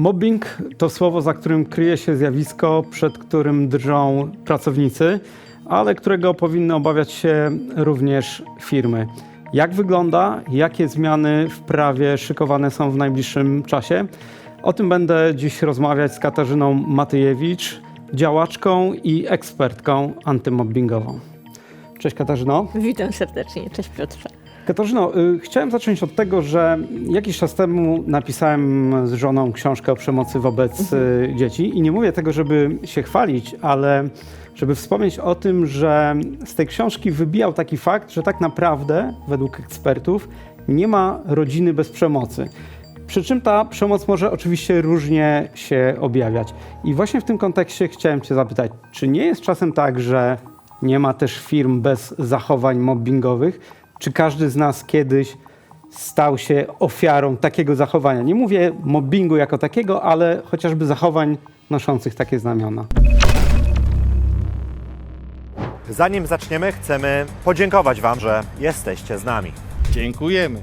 Mobbing to słowo, za którym kryje się zjawisko, przed którym drżą pracownicy, ale którego powinny obawiać się również firmy. Jak wygląda, jakie zmiany w prawie szykowane są w najbliższym czasie? O tym będę dziś rozmawiać z Katarzyną Matyjewicz, działaczką i ekspertką antymobbingową. Cześć Katarzyno. Witam serdecznie. Cześć Piotrze. Katarzyno, y, chciałem zacząć od tego, że jakiś czas temu napisałem z żoną książkę o przemocy wobec y, dzieci i nie mówię tego, żeby się chwalić, ale żeby wspomnieć o tym, że z tej książki wybijał taki fakt, że tak naprawdę, według ekspertów, nie ma rodziny bez przemocy. Przy czym ta przemoc może oczywiście różnie się objawiać. I właśnie w tym kontekście chciałem Cię zapytać, czy nie jest czasem tak, że nie ma też firm bez zachowań mobbingowych? Czy każdy z nas kiedyś stał się ofiarą takiego zachowania? Nie mówię mobbingu jako takiego, ale chociażby zachowań noszących takie znamiona. Zanim zaczniemy, chcemy podziękować Wam, że jesteście z nami. Dziękujemy.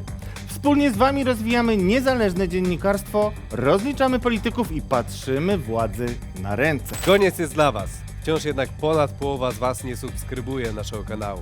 Wspólnie z Wami rozwijamy niezależne dziennikarstwo, rozliczamy polityków i patrzymy władzy na ręce. Koniec jest dla Was. Wciąż jednak ponad połowa z Was nie subskrybuje naszego kanału.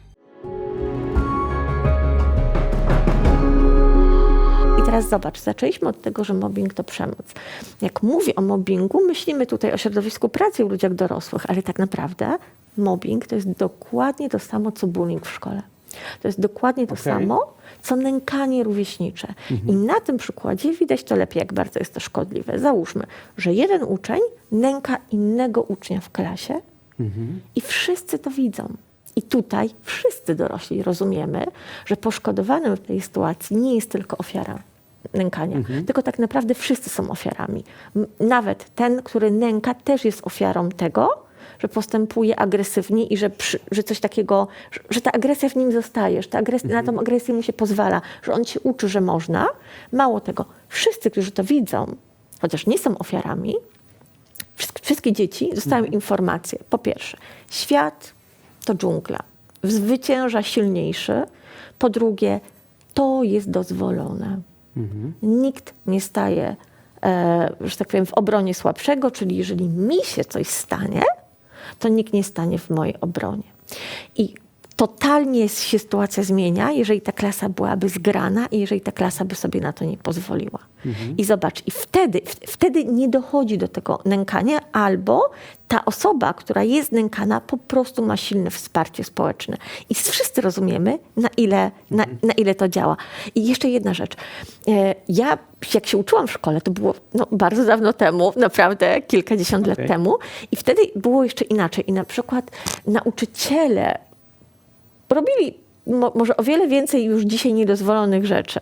Teraz zobacz, zaczęliśmy od tego, że mobbing to przemoc. Jak mówię o mobbingu, myślimy tutaj o środowisku pracy i ludziach dorosłych, ale tak naprawdę mobbing to jest dokładnie to samo, co bullying w szkole. To jest dokładnie to Okej. samo, co nękanie rówieśnicze. I na tym przykładzie widać to lepiej, jak bardzo jest to szkodliwe. Załóżmy, że jeden uczeń nęka innego ucznia w klasie i wszyscy to widzą. I tutaj wszyscy dorośli rozumiemy, że poszkodowanym w tej sytuacji nie jest tylko ofiara nękania, tylko tak naprawdę wszyscy są ofiarami. Nawet ten, który nęka, też jest ofiarą tego, że postępuje agresywnie i że, przy, że coś takiego, że, że ta agresja w nim zostaje, że ta agres, na tą agresję mu się pozwala, że on się uczy, że można. Mało tego, wszyscy, którzy to widzą, chociaż nie są ofiarami, Wszystk- Wszystkie dzieci dostają informację. Po pierwsze, świat to dżungla. Zwycięża silniejszy. Po drugie, to jest dozwolone. Nikt nie staje, e, że tak powiem, w obronie słabszego, czyli jeżeli mi się coś stanie, to nikt nie stanie w mojej obronie. I totalnie się sytuacja zmienia, jeżeli ta klasa byłaby zgrana i jeżeli ta klasa by sobie na to nie pozwoliła. I zobacz, i wtedy, wtedy nie dochodzi do tego nękania, albo ta osoba, która jest nękana, po prostu ma silne wsparcie społeczne. I wszyscy rozumiemy, na ile, na, na ile to działa. I jeszcze jedna rzecz. E, Ja, jak się uczyłam w szkole, to było no, bardzo dawno temu, naprawdę kilkadziesiąt Okej. lat temu, i wtedy było jeszcze inaczej. I na przykład nauczyciele robili mo, może o wiele więcej już dzisiaj niedozwolonych rzeczy.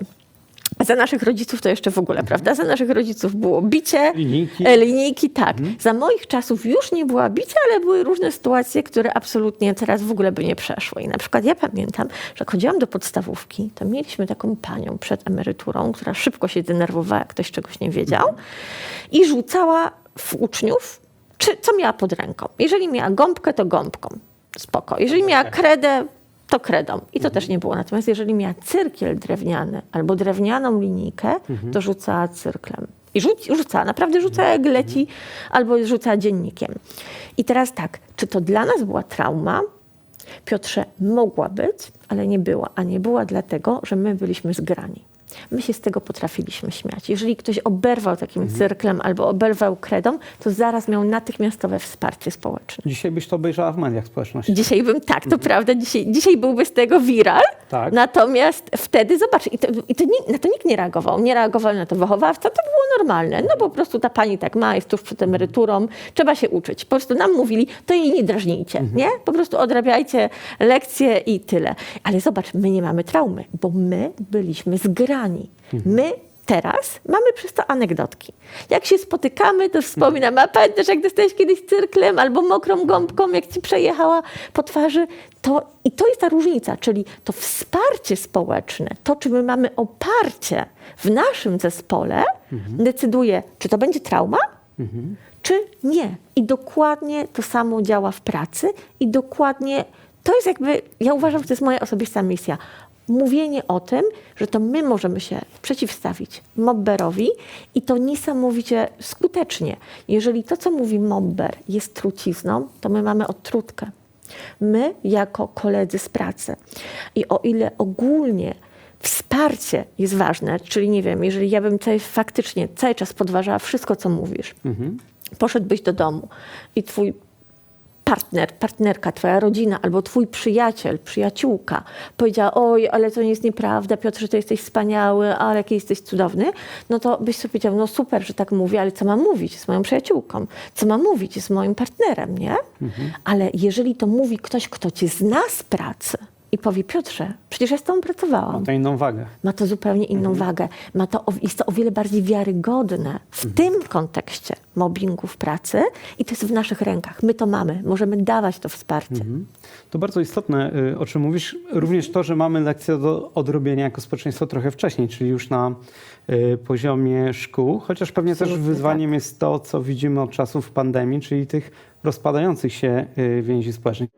Za naszych rodziców to jeszcze w ogóle, prawda? Za naszych rodziców było bicie, Linijki. e, linijki, tak. Za moich czasów już nie była bicia, ale były różne sytuacje, które absolutnie teraz w ogóle by nie przeszły. I na przykład ja pamiętam, że chodziłam do podstawówki, to mieliśmy taką panią przed emeryturą, która szybko się denerwowała, jak ktoś czegoś nie wiedział i rzucała w uczniów, czy, co miała pod ręką. Jeżeli miała gąbkę, to gąbką. Spoko. Jeżeli miała kredę, to kredą. I to też nie było. Natomiast jeżeli miała cyrkiel drewniany albo drewnianą linijkę, to rzucała cyrklem. I rzuci, rzucała, naprawdę rzucała jak leci, albo rzucała dziennikiem. I teraz tak, czy to dla nas była trauma? Piotrze, mogła być, ale nie była. A nie była dlatego, że my byliśmy zgrani. My się z tego potrafiliśmy śmiać. Jeżeli ktoś oberwał takim cyrklem albo oberwał kredą, to zaraz miał natychmiastowe wsparcie społeczne. Dzisiaj byś to obejrzała w mediach społecznościowych. Dzisiaj bym tak, to prawda, dzisiaj, dzisiaj byłby z tego viral. Tak. Natomiast wtedy, zobacz, i to, i to na to nikt nie reagował. Nie reagował na to wychowawca, to normalne. No po prostu ta pani tak ma, jest tuż przed emeryturą, trzeba się uczyć. Po prostu nam mówili, to jej nie drażnijcie, nie? Po prostu odrabiajcie lekcje i tyle. Ale zobacz, my nie mamy traumy, bo my byliśmy zgrani. My teraz mamy przez to anegdotki. Jak się spotykamy, to wspominam, a pamiętasz, jak dostałeś kiedyś cyrklem albo mokrą gąbką, jak ci przejechała po twarzy. To, I to jest ta różnica, czyli to wsparcie społeczne, to, czy my mamy oparcie w naszym zespole, decyduje, czy to będzie trauma, czy nie. I dokładnie to samo działa w pracy i dokładnie to jest jakby, ja uważam, że to jest moja osobista misja. Mówienie o tym, że to my możemy się przeciwstawić mobberowi i to niesamowicie skutecznie. Jeżeli to, co mówi mobber jest trucizną, to my mamy odtrutkę. My, jako koledzy z pracy. I o ile ogólnie wsparcie jest ważne, czyli nie wiem, jeżeli ja bym cały, faktycznie cały czas podważała wszystko, co mówisz, poszedłbyś do domu i twój partner, partnerka, twoja rodzina albo twój przyjaciel, przyjaciółka powiedziała, oj, ale to nie jest nieprawda, Piotrze, to jesteś wspaniały, ale jaki jesteś cudowny, no to byś sobie powiedział, no super, że tak mówię, ale co mam mówić z moją przyjaciółką? Co mam mówić z moim partnerem, nie? Ale jeżeli to mówi ktoś, kto cię zna z pracy i powie, Piotrze, przecież ja z tobą pracowałam, To inną wagę. ma to zupełnie inną wagę. Ma to, jest to o wiele bardziej wiarygodne w tym kontekście mobbingu w pracy i to jest w naszych rękach. My to mamy, możemy dawać to wsparcie. To bardzo istotne, y, o czym mówisz. Również to, że mamy lekcję do odrobienia jako społeczeństwo trochę wcześniej, czyli już na y, poziomie szkół, chociaż pewnie też wyzwaniem jest to, co widzimy od czasów pandemii, czyli tych rozpadających się y, więzi społecznych.